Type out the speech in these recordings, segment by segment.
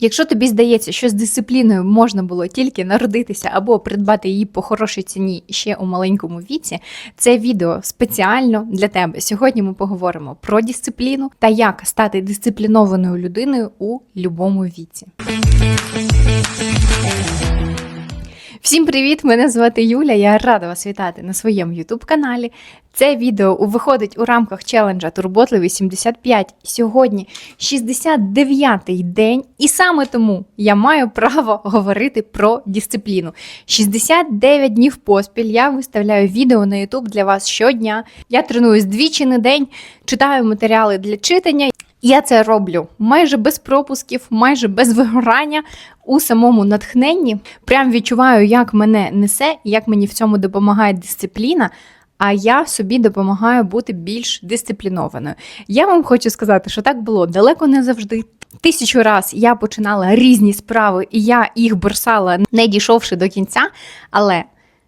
Якщо тобі здається, що з дисципліною можна було тільки народитися або придбати її по хорошій ціні ще у маленькому віці, це відео спеціально для тебе. Сьогодні ми поговоримо про дисципліну та як стати дисциплінованою людиною у будь-якому віці. Всім привіт! Мене звати Юля. Я рада вас вітати на своєму youtube каналі. Це відео виходить у рамках челенджа Турботливий 75. Сьогодні 69-й день, і саме тому я маю право говорити про дисципліну. 69 днів поспіль я виставляю відео на YouTube для вас щодня. Я тренуюсь двічі на день, читаю матеріали для читання. Я це роблю майже без пропусків, майже без вигорання у самому натхненні. Прям відчуваю, як мене несе, як мені в цьому допомагає дисципліна. А я собі допомагаю бути більш дисциплінованою. Я вам хочу сказати, що так було далеко не завжди. Тисячу раз я починала різні справи, і я їх борсала, не дійшовши до кінця. Але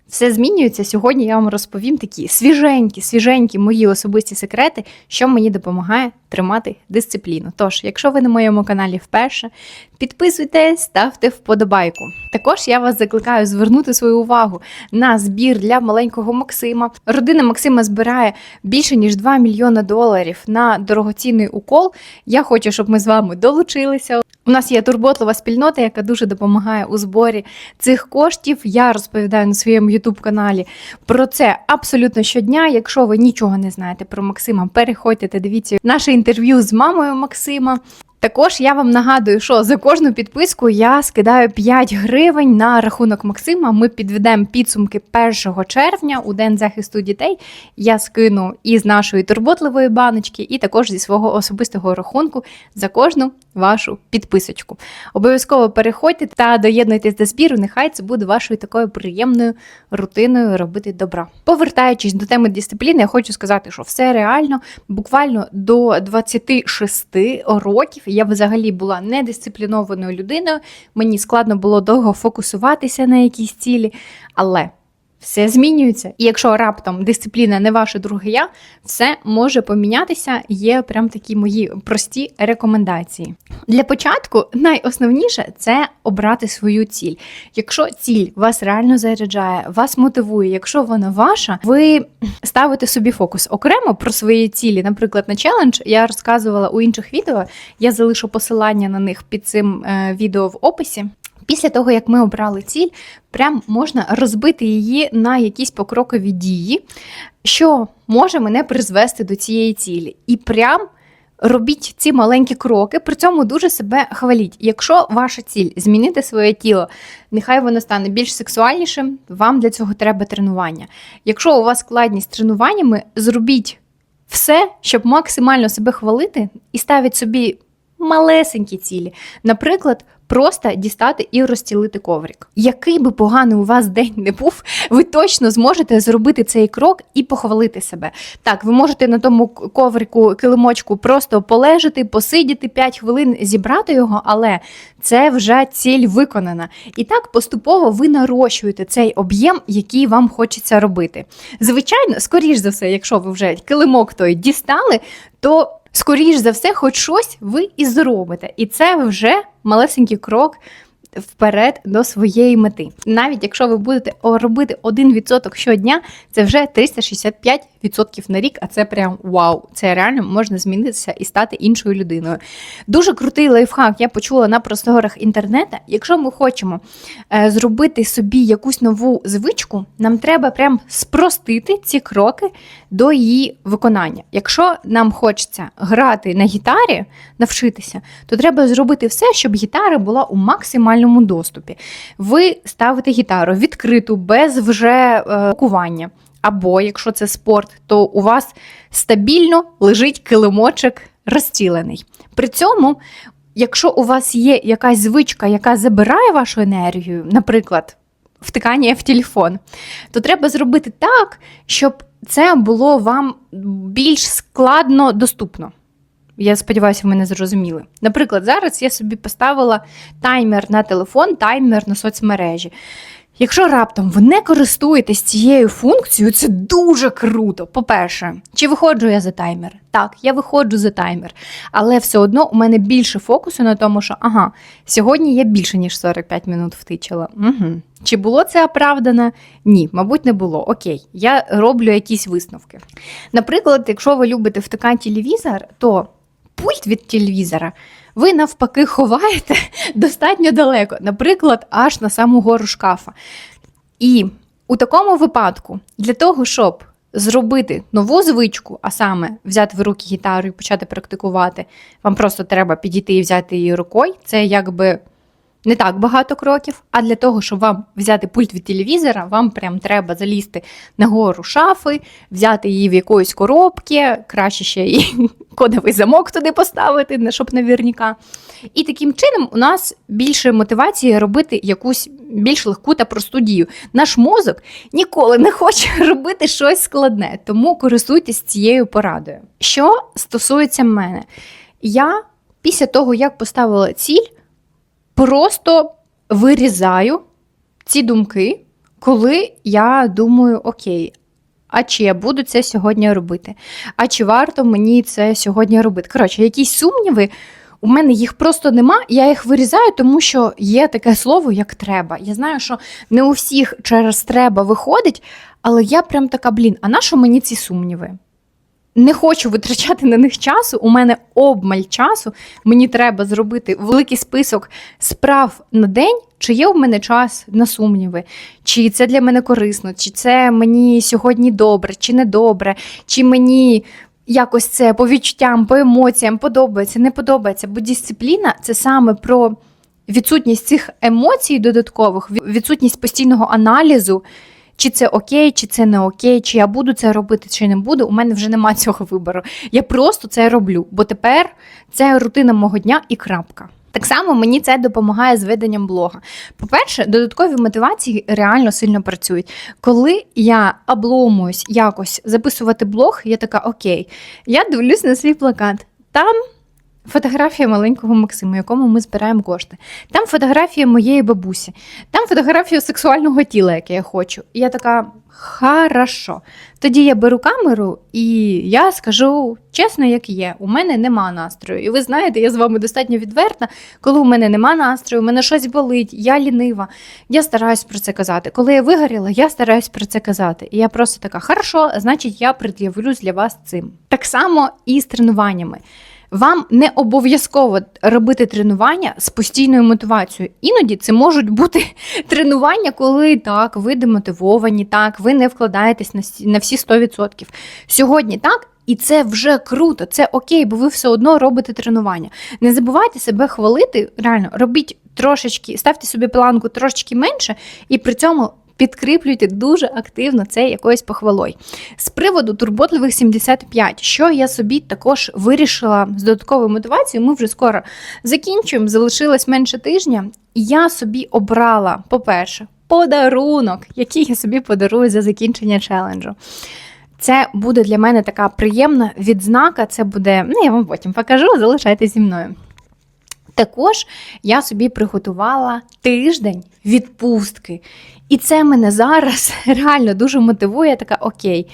все змінюється. Сьогодні я вам розповім такі свіженькі, свіженькі мої особисті секрети, що мені допомагає тримати дисципліну. Тож, якщо ви на моєму каналі вперше, підписуйтесь, ставте вподобайку. Також я вас закликаю звернути свою увагу на збір для маленького Максима. Родина Максима збирає більше ніж 2 мільйона доларів на дорогоцінний укол. Я хочу, щоб ми з вами долучилися. У нас є турботлива спільнота, яка дуже допомагає у зборі цих коштів. Я розповідаю на своєму youtube каналі про це абсолютно щодня. Якщо ви нічого не знаєте про Максима, переходьте та дивіться наше інтерв'ю з мамою Максима. Також я вам нагадую, що за кожну підписку я скидаю 5 гривень на рахунок Максима. Ми підведемо підсумки 1 червня у день захисту дітей. Я скину із нашої турботливої баночки, і також зі свого особистого рахунку за кожну вашу підписочку. Обов'язково переходьте та доєднуйтесь до збіру. Нехай це буде вашою такою приємною рутиною робити добра. Повертаючись до теми дисципліни, я хочу сказати, що все реально, буквально до 26 років я взагалі була недисциплінованою людиною. Мені складно було довго фокусуватися на якійсь цілі, але. Все змінюється, і якщо раптом дисципліна не ваше друге я, все може помінятися. Є прям такі мої прості рекомендації. Для початку найосновніше це обрати свою ціль. Якщо ціль вас реально заряджає, вас мотивує, якщо вона ваша, ви ставите собі фокус окремо про свої цілі. Наприклад, на челендж я розказувала у інших відео. Я залишу посилання на них під цим е, відео в описі. Після того, як ми обрали ціль, прям можна розбити її на якісь покрокові дії, що може мене призвести до цієї цілі. І прям робіть ці маленькі кроки, при цьому дуже себе хваліть. Якщо ваша ціль змінити своє тіло, нехай воно стане більш сексуальнішим, вам для цього треба тренування. Якщо у вас складність з тренуваннями, зробіть все, щоб максимально себе хвалити, і ставіть собі малесенькі цілі. Наприклад, просто дістати і розстілити коврик. Який би поганий у вас день не був, ви точно зможете зробити цей крок і похвалити себе. Так, ви можете на тому коврику килимочку просто полежати, посидіти 5 хвилин, зібрати його, але це вже ціль виконана. І так поступово ви нарощуєте цей об'єм, який вам хочеться робити. Звичайно, скоріш за все, якщо ви вже килимок той дістали, то скоріш за все, хоч щось ви і зробите. І це вже малесенький крок вперед до своєї мети. Навіть якщо ви будете робити 1% щодня, це вже 365% на рік, а це прям вау! Це реально можна змінитися і стати іншою людиною. Дуже крутий лайфхак, я почула на просторах інтернету. Якщо ми хочемо е, зробити собі якусь нову звичку, нам треба прям спростити ці кроки до її виконання. Якщо нам хочеться грати на гітарі, навчитися, то треба зробити все, щоб гітара була у максимальному доступі. Ви ставите гітару відкриту, без вже е, кування. Або якщо це спорт, то у вас стабільно лежить килимочок розцілений. При цьому, якщо у вас є якась звичка, яка забирає вашу енергію, наприклад, втикання в телефон, то треба зробити так, щоб це було вам більш складно доступно. Я сподіваюся, ви мене зрозуміли. Наприклад, зараз я собі поставила таймер на телефон, таймер на соцмережі. Якщо раптом ви не користуєтесь цією функцією, це дуже круто. По-перше, чи виходжу я за таймер? Так, я виходжу за таймер, але все одно у мене більше фокусу на тому, що ага, сьогодні я більше ніж 45 минут втичила. Угу. Чи було це оправдано? Ні, мабуть, не було. Окей, я роблю якісь висновки. Наприклад, якщо ви любите втикати телевізор, то пульт від телевізора ви навпаки ховаєте достатньо далеко, наприклад, аж на саму гору шкафа. І у такому випадку, для того, щоб зробити нову звичку, а саме взяти в руки гітару і почати практикувати, вам просто треба підійти і взяти її рукою. Це якби не так багато кроків. А для того, щоб вам взяти пульт від телевізора, вам прям треба залізти на гору шафи, взяти її в якоїсь коробці, краще ще і кодовий замок туди поставити, щоб наверняка. І таким чином у нас більше мотивації робити якусь більш легку та просту дію. Наш мозок ніколи не хоче робити щось складне, тому користуйтесь цією порадою. Що стосується мене, я після того, як поставила ціль, просто вирізаю ці думки, коли я думаю, окей. А чи я буду це сьогодні робити? А чи варто мені це сьогодні робити? Коротше, якісь сумніви, у мене їх просто нема, я їх вирізаю, тому що є таке слово, як треба. Я знаю, що не у всіх через треба виходить, але я прям така, блін, а на що мені ці сумніви? Не хочу витрачати на них часу. У мене обмаль часу. Мені треба зробити великий список справ на день. Чи є у мене час на сумніви? Чи це для мене корисно? Чи це мені сьогодні добре, чи не добре, чи мені якось це по відчуттям, по емоціям подобається, не подобається. Бо дисципліна це саме про відсутність цих емоцій додаткових, відсутність постійного аналізу. Чи це окей, чи це не окей, чи я буду це робити, чи не буду. У мене вже немає цього вибору. Я просто це роблю, бо тепер це рутина мого дня і крапка. Так само мені це допомагає з веденням блога. По-перше, додаткові мотивації реально сильно працюють. Коли я обломуюсь якось записувати блог, я така окей, я дивлюсь на свій плакат. Там фотографія маленького Максима, якому ми збираємо кошти. Там фотографія моєї бабусі, там фотографія сексуального тіла, яке я хочу. І я така, хорошо. Тоді я беру камеру і я скажу чесно, як є. У мене нема настрою. І ви знаєте, я з вами достатньо відверта. Коли у мене нема настрою, у мене щось болить, я лінива. Я стараюсь про це казати. Коли я вигоріла, я стараюсь про це казати. І я просто така, хорошо, значить, я пред'явлюсь для вас цим. Так само і з тренуваннями. Вам не обов'язково робити тренування з постійною мотивацією. Іноді це можуть бути тренування, коли так, ви демотивовані, так, ви не вкладаєтесь на всі- на всі 100%. Сьогодні так. І це вже круто, це окей, бо ви все одно робите тренування. Не забувайте себе хвалити. Реально, робіть трошечки, ставте собі планку трошечки менше, і при цьому підкріплюйте дуже активно це якоюсь похвалою. З приводу турботливих 75, що я собі також вирішила з додатковою мотивацією, ми вже скоро закінчуємо, залишилось менше тижня. Я собі обрала, по-перше, подарунок, який я собі подарую за закінчення челенджу. Це буде для мене така приємна відзнака. Це буде, ну я вам потім покажу, залишайтеся зі мною. Також я собі приготувала тиждень відпустки. І це мене зараз реально дуже мотивує. Така, окей.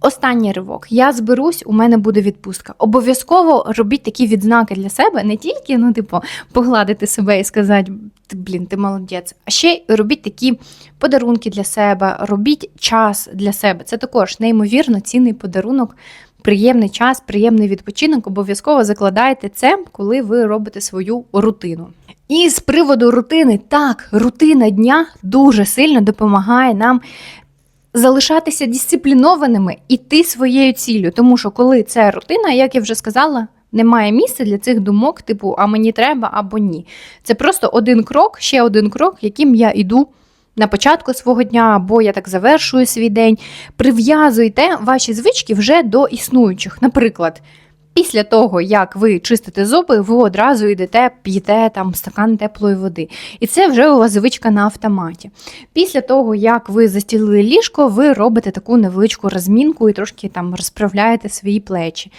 Останній ривок. Я зберусь, у мене буде відпустка. Обов'язково робіть такі відзнаки для себе, не тільки, ну, типу, погладити себе і сказати, «Ти, блін, ти молодець, а ще й робіть такі подарунки для себе, робіть час для себе. Це також неймовірно цінний подарунок, приємний час, приємний відпочинок. Обов'язково закладайте це, коли ви робите свою рутину. І з приводу рутини, так, рутина дня дуже сильно допомагає нам залишатися дисциплінованими, іти своєю ціллю. Тому що коли це рутина, як я вже сказала, немає місця для цих думок, типу, а мені треба або ні. Це просто один крок, ще один крок, яким я йду. На початку свого дня, або я так завершую свій день. Прив'язуйте ваші звички вже до існуючих. Наприклад, після того, як ви чистите зуби, ви одразу йдете, п'єте там стакан теплої води. І це вже у вас звичка на автоматі. Після того, як ви застілили ліжко, ви робите таку невеличку розмінку і трошки там розправляєте свої плечі.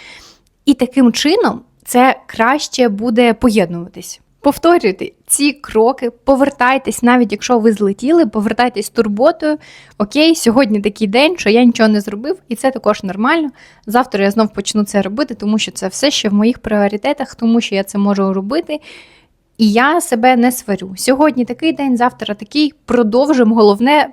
І таким чином це краще буде поєднуватись. Повторюйте ці кроки, повертайтесь, навіть якщо ви злетіли, повертайтесь турботою. Окей, сьогодні такий день, що я нічого не зробив, і це також нормально. Завтра я знов почну це робити, тому що це все ще в моїх пріоритетах, тому що я це можу робити. І я себе не сварю. Сьогодні такий день, завтра такий. Продовжимо. Головне,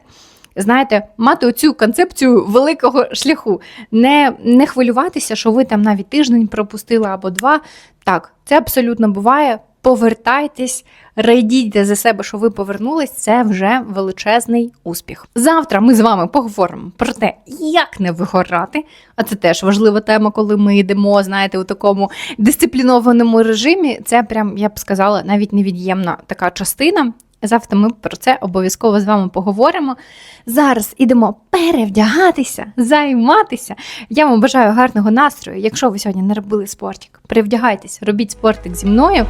знаєте, мати оцю концепцію великого шляху. Не, не хвилюватися, що ви там навіть тиждень пропустили або два. Так, це абсолютно буває. Повертайтесь, райдіть за себе, що ви повернулись. Це вже величезний успіх. Завтра ми з вами поговоримо про те, як не вигорати. А це теж важлива тема, коли ми йдемо, знаєте, у такому дисциплінованому режимі. Це прям, я б сказала, навіть невід'ємна така частина. Завтра ми про це обов'язково з вами поговоримо. Зараз ідемо перевдягатися, займатися. Я вам бажаю гарного настрою. Якщо ви сьогодні не робили спортик, перевдягайтесь, робіть спортик зі мною.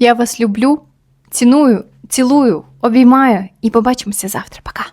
Я вас люблю. Ціную, цілую, обіймаю і побачимося завтра. Пока!